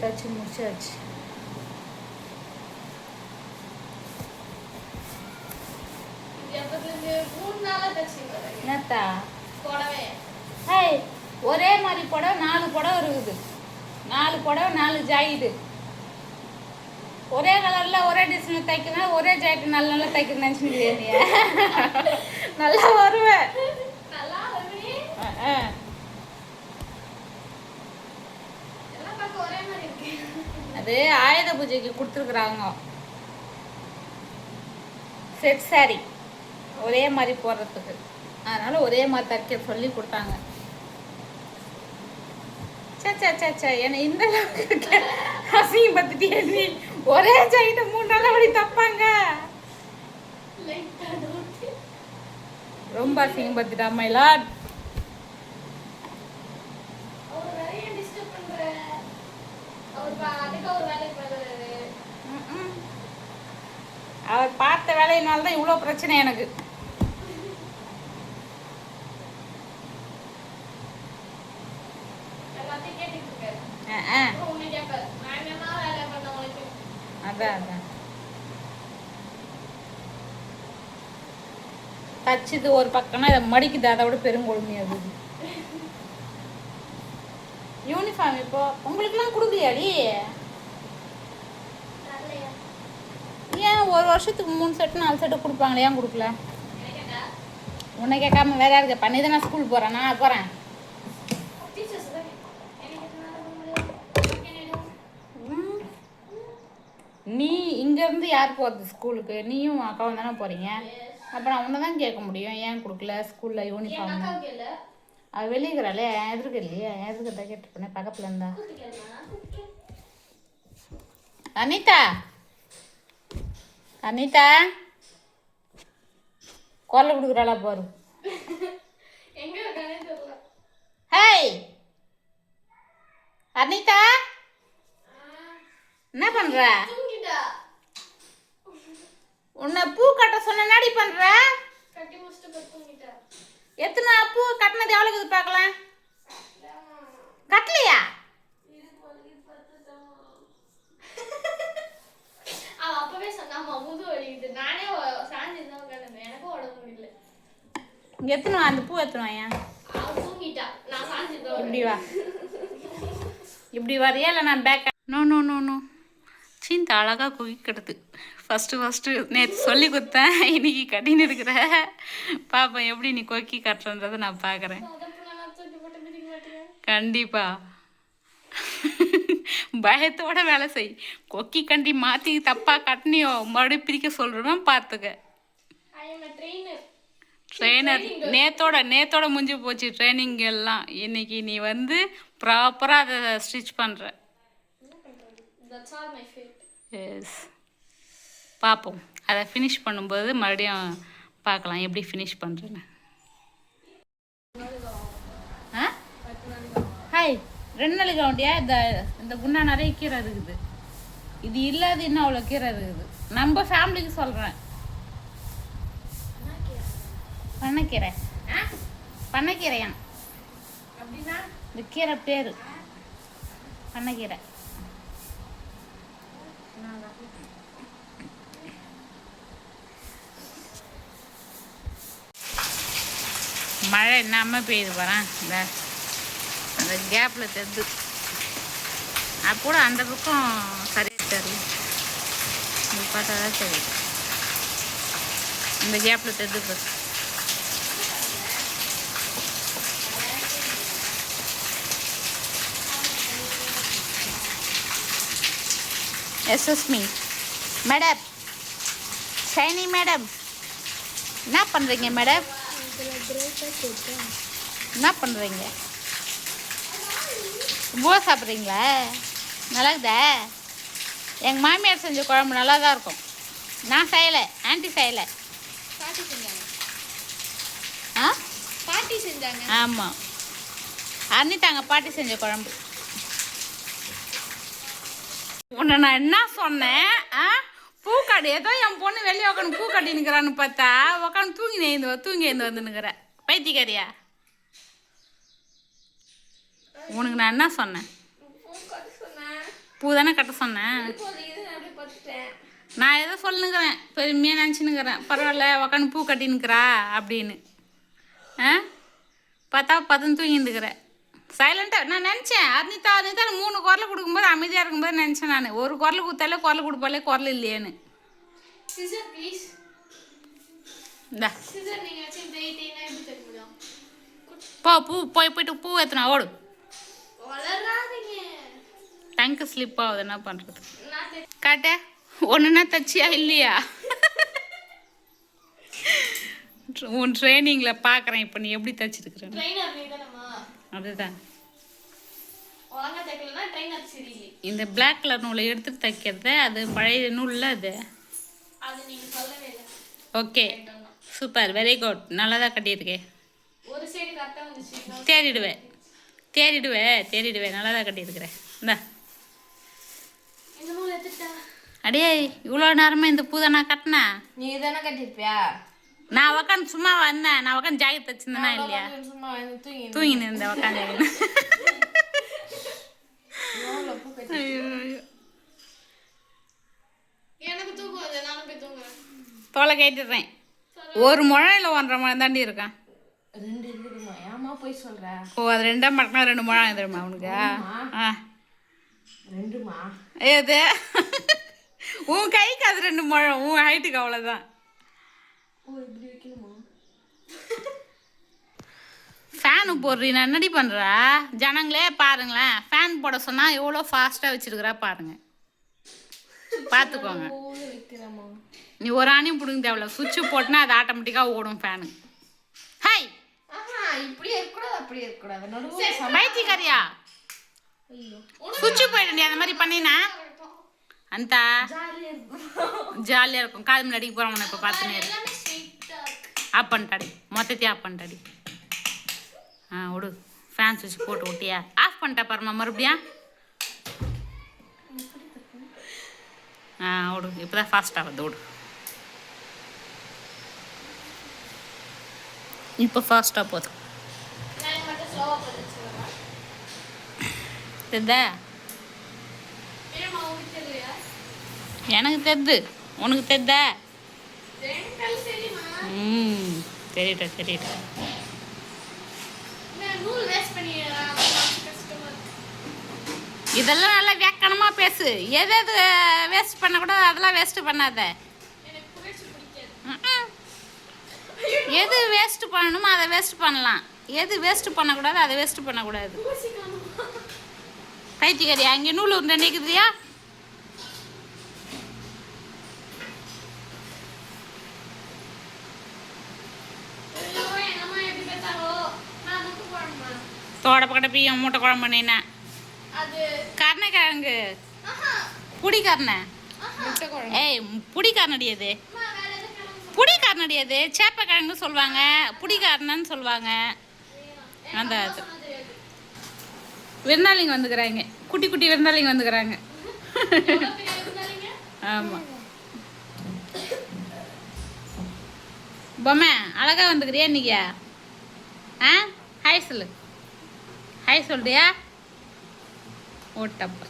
தச்சு முடிச்சாச்சு. என்னத்தா? ஹேய் ஒரே மாதிரி புடவை நாலு புடவை இருக்குது. நாலு புடவை நாலு ஜாயிடு. ஒரே கலரில் ஒரே டிசைன் தைக்கிறேன் ஒரே ஜாக்கெட் நல்ல நல்லா தைக்கிறேன் நினச்சிக்கிறியா நீ? நல்லா வருவேன். அஹ், அஹ். அது ஆயுத பூஜைக்கு கொடுத்துருக்குறாங்க. Set saree. ஒரே மாதிரி போடுறதுக்கு. அதனால ஒரே மாதிரி தைக்க சொல்லி கொடுத்தாங்க. சே சே சே சே என்ன இந்த அளவுக்கு அசிங்கம் பத்துட்டியே நீ ஒரே ஜாயிட்ட மூணு நாள் அப்படி தப்பாங்க. ரொம்ப அசிங்கம் அவர் பார்த்த வேலையினால தான் இவ்வளோ பிரச்சனை எனக்கு. அதான் அதான். தச்சுது ஒரு பக்கம்னா இதை மடிக்குது. அதை விட பெருங்கொழுமையாக இருக்குது யூனிஃபார்ம் இப்போ உங்களுக்குலாம் கொடுக்கலையாடி? ஏன் ஒரு வருஷத்துக்கு மூணு செட்டு நாலு செட்டு கொடுப்பாங்களே ஏன் கொடுக்கல? உன்னை கேட்காம வேற யாருக்கு பண்ணி தான் நான் ஸ்கூல் போகிறேன் நான் போகிறேன் நீ இங்கேருந்து யார் போகிறது ஸ்கூலுக்கு நீயும் அக்காவும் தானே போகிறீங்க அப்போ நான் உன்னை தான் கேட்க முடியும். ஏன் கொடுக்கல? ஸ்கூலில் யூனிஃபார்ம் அது வெளியேக்கிறாளே எதிர்க்க இல்லையா எதிர்க்க தான் கேட்டு பண்ணேன் பக்கத்தில் இருந்தா. அனிதா! அனிதா? குரல் கொடுக்குறாளா பாரு. ஹேய்! அனிதா? என்ன பண்ற? உன்னை பூ கட்ட சொன்ன என்னடி பண்ற? எத்தனை பூ கட்டினது எவ்வளோக்கு பார்க்கலாம். எத்தனை அந்த பூ எத்தனை இப்படி வா. இப்படி வரையா இல்லை நான் back no no no no சீந்த அழகாக குவிக்கிடுது ஃபஸ்ட்டு ஃபஸ்ட்டு நேற்று சொல்லி கொடுத்தேன். இன்னைக்கு கட்டின்னு இருக்கிற. பாப்பேன் எப்படி நீ கொக்கி கட்டுறன்றதை நான் பார்க்குறேன். கண்டிப்பாக கண்டிப்பா. பயத்தோட வேலை செய். கொக்கி கண்டி மாற்றி தப்பாக கட்டினியோ மறுபடியும் பிரிக்க சொல்கிறோம் பார்த்துக்க. ட்ரெயினர் நேத்தோட நேத்தோட முடிஞ்சு போச்சு ட்ரைனிங் எல்லாம். இன்னைக்கு நீ வந்து ப்ராப்பராக அதை ஸ்டிச் பண்ணுற எஸ் பார்ப்போம் அதை ஃபினிஷ் பண்ணும்போது மறுபடியும் பார்க்கலாம். எப்படி ஃபினிஷ் பண்ணுறேன்னு ஆ? ஹாய் ரெண்டு நாளைக்கு வேண்டியா இந்த இந்த குண்டா நிறைய கீரை இருக்குது. இது இல்லாத இன்னும் அவ்வளோ கீரை இருக்குது. நம்ம ஃபேமிலிக்கு சொல்கிறேன் பண்ணைக்கீரை. அப்படின்னா? இந்த கீரை பேர். பண்ணைக்கீரை. மழை என்னாம பெய்யுது பாறேன் இந்த அந்த கேப்பில் தெரிது அது கூட அந்த பக்கம் சரியாக தெரியல. இது பார்த்தா தான் தெரியுது இந்த கேப்பில் தெரிது எஸ்எஸ் மீ மேடம் ஷைனி மேடம் என்ன பண்ணுறீங்க மேடம் என்ன பண்ணுறீங்க பூவா சாப்பிட்றீங்களா நல்லா இருக்குதா எங்கள் மாமியார் செஞ்ச குழம்பு நல்லா தான் இருக்கும் நான் செய்யலை ஆன்ட்டி செய்யலை பாட்டி செஞ்சாங்க ஆ பாட்டி செஞ்சாங்க ஆமாம் அன்னித்தாங்க பாட்டி செஞ்ச குழம்பு உன்னை நான் என்ன சொன்னேன்? ஆ? பூக்காடு ஏதோ என் பொண்ணு வெளியே உட்காந்து பூ கட்டி நிற்கிறான்னு பார்த்தா உட்காந்து தூங்கி நேர்ந்து தூங்கி எழுந்து வந்து நிற்கிற பைத்தியக்காரியா? உனக்கு நான் என்ன சொன்னேன்? பூ தானே கட்ட சொன்னேன். நான் அப்படியே ஏதோ சொல்லுங்கிறேன் பெருமையாக நினச்சினுக்கிறேன் பரவாயில்ல உக்காந்து பூ கட்டினுக்கிறா அப்படின்னு. ஆ? பார்த்தா பதம் தூங்கிட்டுக்கிறேன் சைலண்ட்டாக நான் நினச்சேன். அர்னிதா அர்னிதா மூணு குரல் கொடுக்கும்போது அமைதியாக இருக்கும்போது நினச்சேன் நான். ஒரு குரல் கொடுத்தாலே குரல் கொடுப்பாலே குரல் இல்லையேன்னு. போ பூ போய் போயிட்டு பூ ஏற்றுனா ஓடு. டங்கு ஸ்லிப் ஆகுது என்ன பண்ணுறது காட்ட ஒன்றுனா தச்சியா இல்லையா? உன் ட்ரைனிங்கில் பார்க்குறேன் இப்போ நீ எப்படி தானம்மா அதுதான். இந்த பிளாக் கலர் நூலை எடுத்துட்டு தைக்கிறது அது பழைய நூலில் அது? ஓகே சூப்பர் வெரி குட் நல்லா தான் கட்டியிருக்கேன் தேடிடுவேன். தேடிடுவேன் தேடிடுவேன். நல்லா தான் கட்டியிருக்கிறேன். இந்தா. அடே இவ்வளோ நேரமாக இந்த பூ தான் கட்டினேன். நீ தானே கட்டிருப்பியா நான் உக்காந்து சும்மா வந்தேன். நான் உக்காந்து ஜாக்கெட் தச்சிருந்தேனா இல்லையா? சும்மா வந்து தூங்கி தூங்கின்னு இருந்தேன் உக்காந்து. தோலை கேட்டுடுறேன். ஒரு முழம் இல்லை ஒன்றரை முழம் தாண்டி இருக்கான். ரெண்டு இருக்குதுமா ஏமா போய் சொல்ற? ஓ அது ரெண்டாம் மடக்கா ரெண்டு முழம் தெரியுமா அவனுக்கு ஆ. ரெண்டுமா? ஏது? உன் கைக்கு அது ரெண்டு முழம். உன் ஹைட்டுக்கு அவ்வளோதான் ஃபேனு போடுறீ நான் என்னடி பண்ணுறா ஜனங்களே பாருங்களேன். ஃபேன் போட சொன்னால் எவ்வளோ ஃபாஸ்ட்டாக வச்சிருக்கிறா பாருங்க. பார்த்துக்கோங்க. நீ ஒரு ஆணையும் பிடுங்க தேவையில்ல. சுவிட்சு போட்டுனா அது ஆட்டோமேட்டிக்காக ஓடும் ஃபேனு ஹாய் பைத்தியக்காரியா? ஐயோ. சுவிட்சு போயிடு அந்த மாதிரி பண்ணினா? அந்த. ஜாலியாக இருக்கும். காது முன்னாடி போகிறவனை இப்போ பார்த்துனே ஆஃப் பண்ணிட்டாடி மொத்தத்தையும் ஆஃப் பண்ணிட்டாடி ஆ விடு. ஃபேன் சுவிட்ச் போட்டு விட்டியா ஆஃப் பண்ணிட்டா பாருமா மறுபடியும். ஆ விடு. இப்போ தான் ஃபாஸ்ட் ஆகுது விடு. இப்போ ஃபாஸ்ட்டாக உங்களுக்கு தெரியலையா எனக்கு தெரியுது. உனக்கு சரிம்மா ம் கஷ்டமாக இருக்கு. இதெல்லாம் நல்லா வியாக்கணமாக பேசு. எது எது வேஸ்ட் பண்ணக்கூடாது அதெல்லாம் வேஸ்ட் பண்ணாத. எது வேஸ்ட் பண்ணணுமோ அதை வேஸ்ட் பண்ணலாம். எது வேஸ்ட் பண்ணக்கூடாது அதை வேஸ்ட் பண்ணக்கூடாது. பைத்தியக்காரி அங்கே நூல் உருண்டை நிற்குதுயா தோட பக்கடப்பையும் மூட்டை குழம்பு பண்ணினேன். அது கருணைக்கிழங்கு. முட்டை குழம்பு. ஏய் அது. அம்மா வேற எதுவும் கிளம்ப புடிக்காரனடி அது. சேப்பக்கிழங்கு சொல்லுவாங்க. புடிக்காரனன்னு சொல்லுவாங்க. அந்த அது. விருந்தாளிங்க வந்துக்கிறாங்க. குட்டி குட்டி விருந்தாளிங்க வந்துக்கிறாங்க. ஆமாம் பொம்மை அழகா வந்துக்கிறியா இன்னைக்கு? ஆ? ஹாய் சொல்லு. ஹாய் சொல்றியா? ஓட்டப்பா.